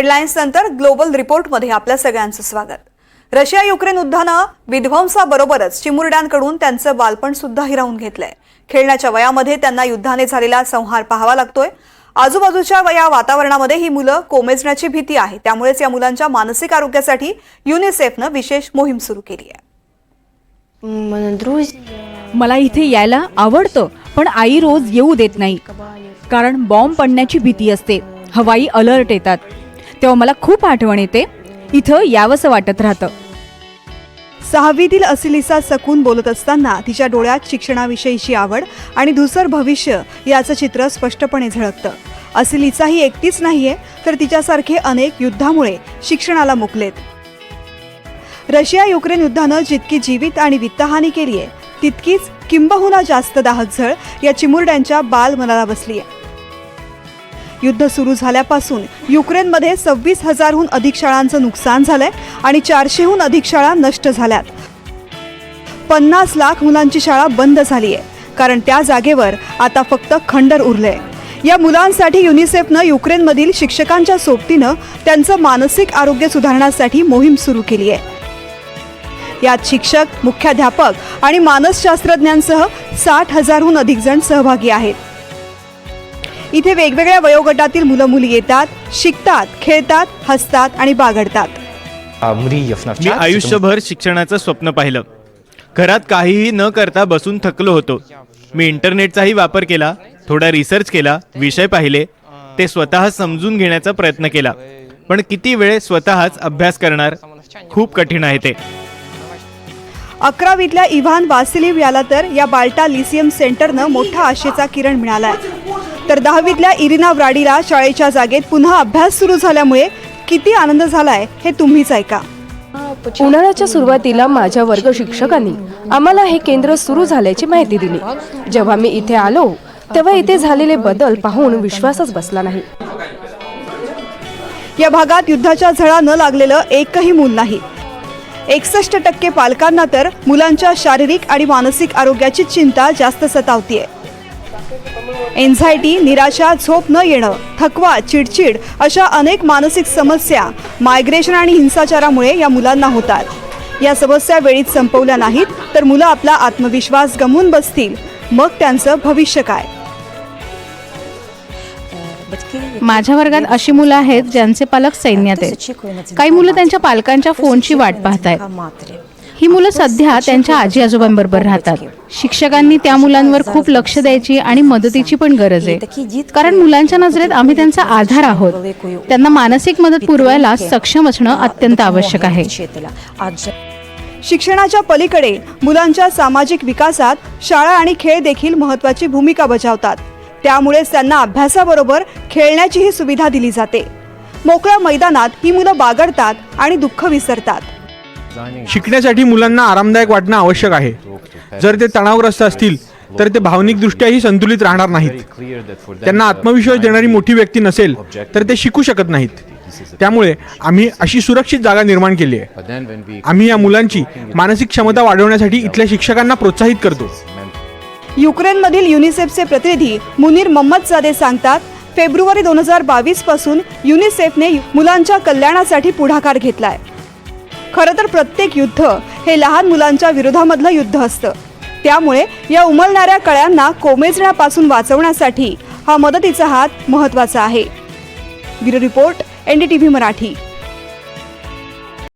Headlines नंतर global रिपोर्टमध्ये आपल्या सगळ्यांचं स्वागत. रशिया युक्रेन युद्धानं विध्वंसाबरोबरच चिमुरड्यांकडून त्यांचं बालपण सुद्धा हिरावून घेतलंय. खेळण्याच्या वयामध्ये त्यांना युद्धाने झालेला संहार पाहावा लागतोय. आजूबाजूच्या या वातावरणामध्ये ही मुलं कोमेजण्याची भीती आहे. त्यामुळेच या मुलांच्या मानसिक आरोग्यासाठी युनिसेफनं विशेष मोहीम सुरू केली आहे. मला इथे यायला आवडतं पण आई रोज येऊ देत नाही. कारण बॉम्ब पडण्याची भीती असते. हवाई अलर्ट येतात. तेव्हा मला खूप आठवण येते. इथं यावंसं वाटत राहतं. सहावीतील असिलिसा सकून बोलत असताना तिच्या डोळ्यात शिक्षणाविषयीची आवड आणि धुसर भविष्य याचं चित्र स्पष्टपणे झळकतं. असिलिसा ही एकटीच नाहीये तर तिच्यासारखे अनेक युद्धामुळे शिक्षणाला मुकलेत. रशिया युक्रेन युद्धानं जितकी जीवित आणि वित्तहानी केली आहे तितकीच किंबहुना जास्त दाहक झळ या चिमुरड्यांच्या बाल मनाला बसली आहे युद्ध सुरू झाल्यापासून युक्रेनमध्ये सव्वीस हजारहून अधिक शाळांचं नुकसान झालंय आणि चारशेहून अधिक शाळा नष्ट झाल्यात. पन्नास लाख मुलांची शाळा बंद झाली आहे कारण त्या जागेवर आता फक्त खंडर उरले या मुलांसाठी युनिसेफनं युक्रेनमधील शिक्षकांच्या सोबतीनं त्यांचं मानसिक आरोग्य सुधारण्यासाठी मोहीम सुरू केली आहे यात शिक्षक मुख्याध्यापक आणि मानसशास्त्रज्ञांसह साठ हजारहून अधिक जण सहभागी आहेत. इथे वेगवेगळ्या वयोगटातील मुलं मुली येतात शिकतात खेळतात हसतात आणि बागडतात. मी आयुष्यभर शिक्षणाचं स्वप्न पाहिलं. घरात काहीही न करता बसून थकलो होतो. मी इंटरनेटचाही वापर केला थोडा रिसर्च केला विषय पाहिले ते स्वतः समजून घेण्याचा प्रयत्न केला. पण किती वेळ स्वतःच अभ्यास करणार? खूप कठीण आहे ते. अकरावीतल्या इव्हान वासिलिव याला तर या बाल्टा लिसियम सेंटरनं मोठा आशेचा किरण मिळालाय. तर दहावीतल्या इरिना व्राडीला शाळेच्या जागेत पुन्हा अभ्यास सुरू झाल्यामुळे किती आनंद झालाय हे तुम्हीच ऐका. उन्हाळ्याच्या सुरुवातीला माझ्या वर्ग शिक्षकांनी आम्हाला हे केंद्र सुरू झाल्याची माहिती दिली. जेव्हा मी इथे आलो तेव्हा इथे झालेले बदल पाहून विश्वासच बसला नाही. या भागात युद्धाच्या झळा न लागलेलं एकही मूल नाही. एकसष्ट टक्के पालकांना तर मुलांच्या शारीरिक आणि मानसिक आरोग्याची चिंता जास्त सतावतीये. एन्झायटी निराशा झोप न येणं थकवा चिडचिड अशा अनेक मानसिक समस्या मायग्रेशन आणि हिंसाचारामुळे या मुलांना होतात. या समस्या वेळीत संपवल्या नाहीत तर मुलं आपला आत्मविश्वास गमवून बसतील. मग त्यांचं भविष्य काय? माझ्या वर्गात अशी मुलं आहेत ज्यांचे पालक सैन्यात आहेत. काही मुलं त्यांच्या पालकांच्या फोनची वाट पाहत आहेत ही मुलं सध्या त्यांच्या आजी आजोबांबरोबर राहतात. शिक्षकांनी त्या मुलांवर खूप लक्ष द्यायची आणि मदतीची पण गरज आहे. कारण मुलांच्या नजरेत आम्ही त्यांचा आधार आहोत. त्यांना मानसिक मदत पुरवायला सक्षम असणं अत्यंत आवश्यक आहे. शिक्षणाच्या पलीकडे मुलांच्या सामाजिक विकासात शाळा आणि खेळ देखील महत्वाची भूमिका बजावतात. त्यामुळेच त्यांना अभ्यासाबरोबर खेळण्याचीही सुविधा दिली जाते. मोकळ्या मैदानात ही मुलं बागडतात आणि दुःख विसरतात. शिकण्यासाठी मुलांना आरामदायक वाटणं आवश्यक आहे. जर ते तणावग्रस्त असतील तर ते भावनिकदृष्ट्याही संतुलित राहणार नाहीत. त्यांना आत्मविश्वास देणारी मोठी व्यक्ती नसेल तर ते शिकू शकत नाहीत. त्यामुळे आम्ही अशी सुरक्षित जागा निर्माण केली आहे. आम्ही या मुलांची मानसिक क्षमता वाढवण्यासाठी इथल्या शिक्षकांना प्रोत्साहित करतो. युक्रेनमधील युनिसेफचे प्रतिनिधी मुनीर मम्मदजादे सांगतात फेब्रुवारी दोन हजार बावीसपासून युनिसेफने मुलांच्या कल्याणासाठी पुढाकार घेतलाय. खरं तर प्रत्येक युद्ध हे लहान मुलांच्या विरोधामधलं युद्ध असतं. त्यामुळे या उमलणाऱ्या कळ्यांना कोमेजण्यापासून वाचवण्यासाठी हा मदतीचा हात महत्त्वाचा आहे. Bureau report NDTV Marathi.